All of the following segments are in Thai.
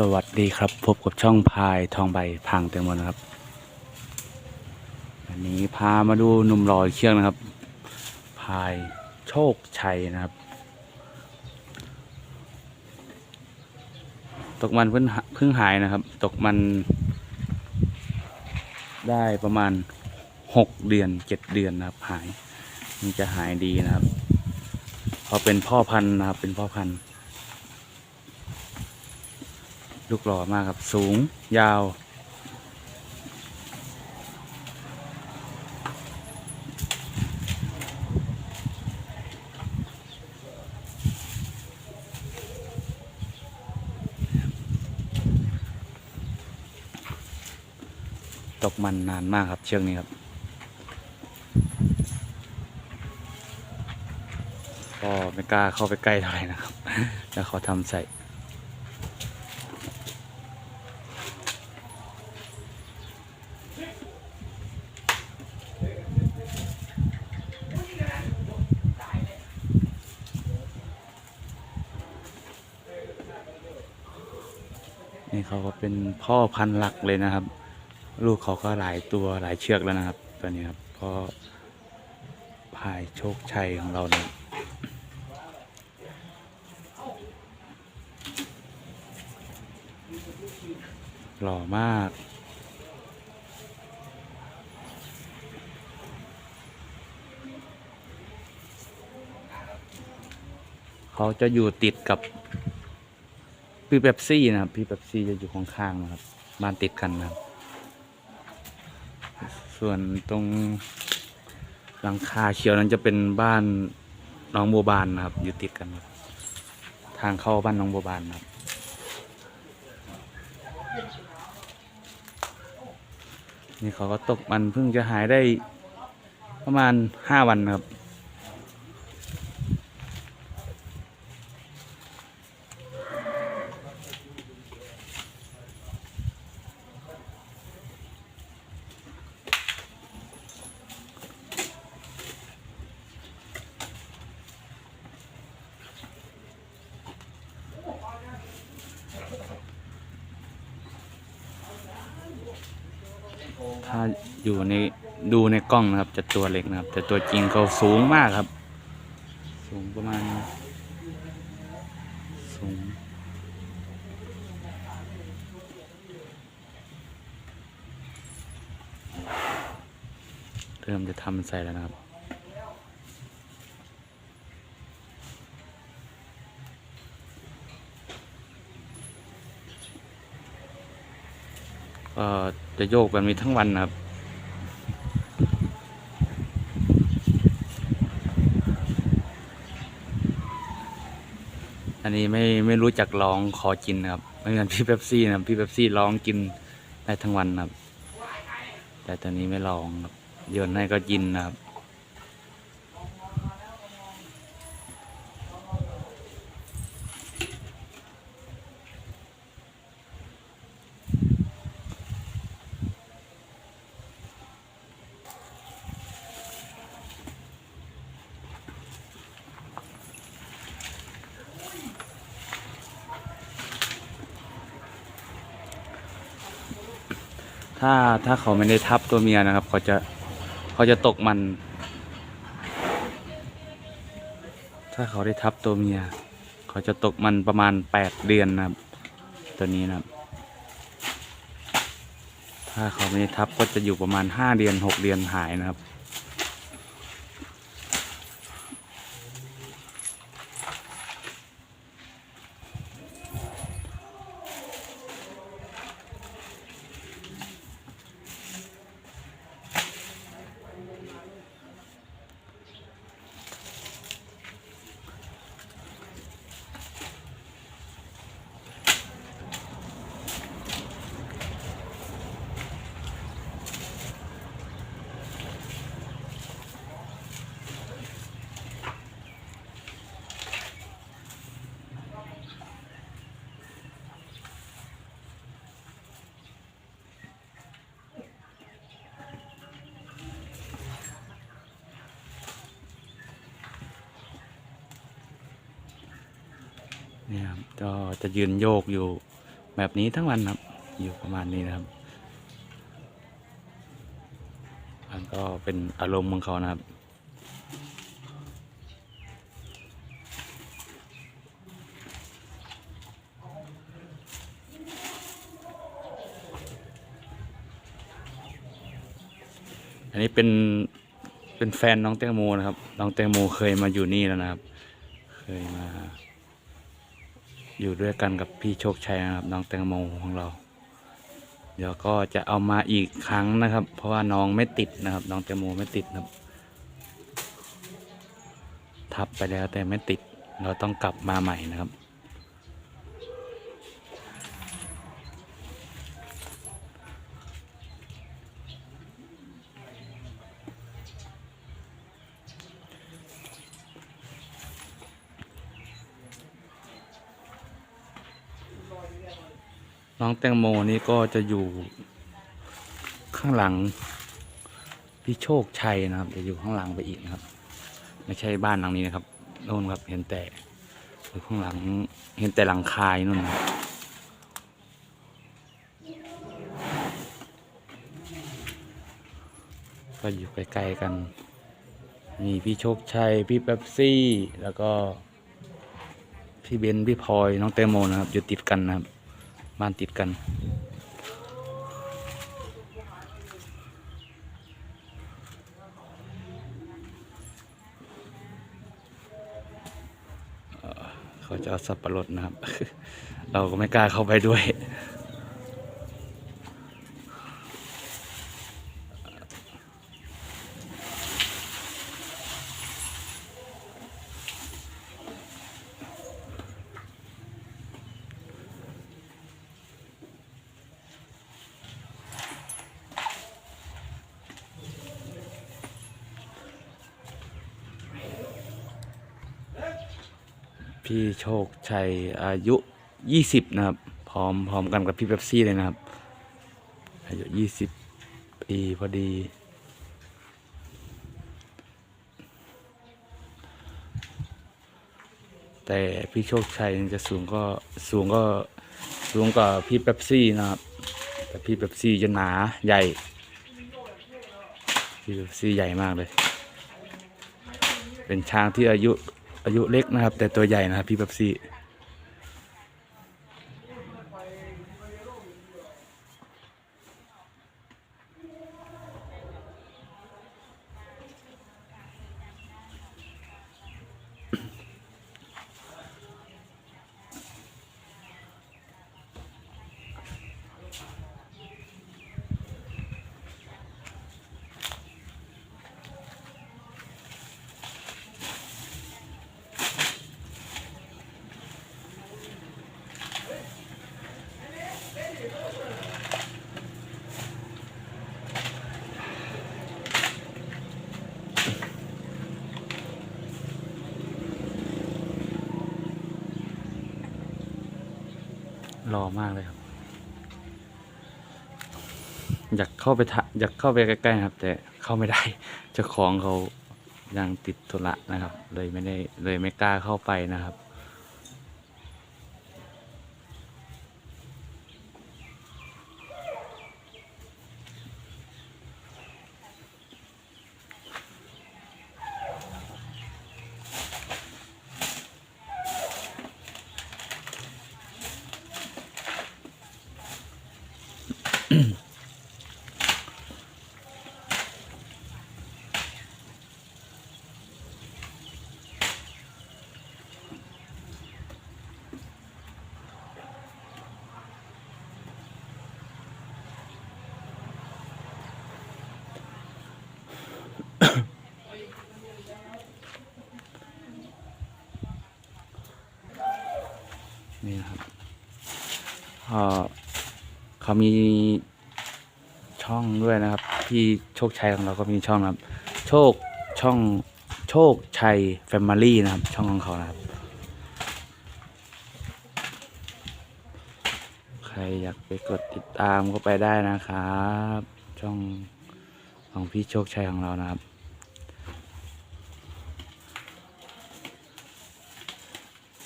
สวัสดีครับ พบกับช่องพายทองใบพังเต็มหมดนะครับ วันนี้พามาดูหนุ่มรอยเชือกนะครับ พายโชคชัยนะครับ ตกมันเพิ่งหาเพิ่งหายนะครับ ตกมันได้ประมาณหกเดือนเจ็ดเดือนนะครับ หายมันจะหายดีนะครับ พอเป็นพ่อพันธุ์นะครับเป็นพ่อพันธุ์ ลูกหล่อมากครับ สูงยาว ตกมันนานมากครับเชือกนี้ครับ ก็ไม่กล้าเข้าไปใกล้เท่าไหร่นะครับ แล้วเขาทำใส่ นี่ เขาก็เป็นพ่อพันธุ์หลักเลยนะครับ ลูกเขาก็หลายตัวหลายเชือกแล้วนะครับตัวนี้ครับพ่อพายโชคชัยของเราเนี่ยหล่อมากเขาจะอยู่ติดกับ พี่เป๊ปซี่นะครับ พี่เป๊ปซี่จะอยู่ข้างๆนะครับ บ้านติดกันนะครับ ส่วนตรงหลังคาเขียวนั้นจะเป็นบ้านน้องบัวบานนะครับ อยู่ติดกันครับทางเข้าบ้านน้องบัวบานนะครับ นี่เขาก็ตกมันเพิ่งจะหายได้ประมาณห้าวันนะครับ ถ้าอยู่ในดูในกล้องนะครับ จะตัวเล็กนะครับ แต่ตัวจริงเขาสูงมากครับ สูงประมาณ สูงเริ่มจะทำใส่แล้วนะครับ ก็จะโยกแบบนี้ทั้งวันนะครับ อันนี้ไม่ไม่รู้จักร้องขอกินนะครับไม่เหมือนพี่เป๊ปซี่นะพี่เป๊ปซี่ร้องกินได้ทั้งวันนะครับ แต่ตอนนี้ไม่ร้องครับโยนให้ก็กินนะครับ ถ้าถ้าเขาไม่ได้ทับตัวเมียนะครับ เขาจะเขาจะตกมัน ถ้าเขาได้ทับตัวเมีย เขาจะตกมันประมาณแปดเดือนนะครับ ตัวนี้นะครับ ถ้าเขาไม่ได้ทับก็จะอยู่ประมาณห้าเดือนหกเดือนหายนะครับ นี่ยครับก็จะยืนโยกอยู่แบบนี้ทั้งวันครับ อยู่ประมาณนี้นะครับมันก็เป็นอารมณ์ของเขานะครับอันนี้เป็นเป็นแฟนน้องแตงโมนะครับ น้องแตงโมเคยมาอยู่นี่แล้วนะครับ เคยมา อยู่ด้วยกันกับพี่โชคชัยนะครับน้องแตงโมของเรา เดี๋ยวก็จะเอามาอีกครั้งนะครับ เพราะว่าน้องไม่ติดนะครับ น้องแตงโมไม่ติดนะครับ ทับไปแล้วแต่ไม่ติด เราต้องกลับมาใหม่นะครับ น้องแตงโมนี่ก็จะอยู่ข้างหลังพี่โชคชัยนะครับ จะอยู่ข้างหลังไปอีกนะครับ ไม่ใช่บ้านหลังนี้นะครับโน่นครับเห็นแต่อยู่ข้างหลังเห็นแต่หลังคายนู่นนะครับก็อยู่ใกล้ๆกันมีพี่โชคชัย พี่เป๊ปซี่ แล้วก็ พี่เบน พี่พลอย น้องแตงโมนะครับ อยู่ติดกันนะครับ บ้านติดกันเขาจะเอาสับปะรดนะครับ เราก็ไม่กล้าเข้าไปด้วย พี่โชคชัยอายุยี่สิบนะครับ พร้อมพร้อมกันกับพี่เป๊ปซี่เลยนะครับ อายุยี่สิบปีพอดี แต่พี่โชคชัยจะสูงก็สูงก็สูงกว่าพี่เป๊ปซี่นะครับ แต่พี่เป๊ปซี่จะหนาใหญ่ พี่เป๊ปซี่ใหญ่มากเลย เป็นช้างที่อายุ อายุเล็กนะครับ แต่ตัวใหญ่นะครับพี่เป๊ปซี่ รอมากเลยครับ อยากเข้าไปทะอยากเข้าไปใกล้ๆครับ แต่เข้าไม่ได้เจ้าของเขายังติดธุระนะครับ เลยไม่ได้เลยไม่กล้าเข้าไปนะครับ นี่นะครับ เขามีช่องด้วยนะครับที่โชคชัยของเราก็มีช่องนะครับ โชคช่องโชคชัยแฟมิลี่นะครับ ช่องของเขานะครับ ใครอยากไปกดติดตามก็ไปได้นะครับ ช่องของพี่โชคชัยของเรานะครับ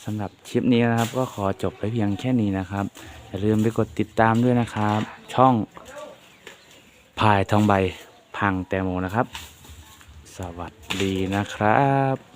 สำหรับคลิปนี้นะครับ ก็ขอจบไปเพียงแค่นี้นะครับ อย่าลืมไปกดติดตามด้วยนะครับ ช่องพายทองใบพังแตงโมนะครับ สวัสดีนะครับ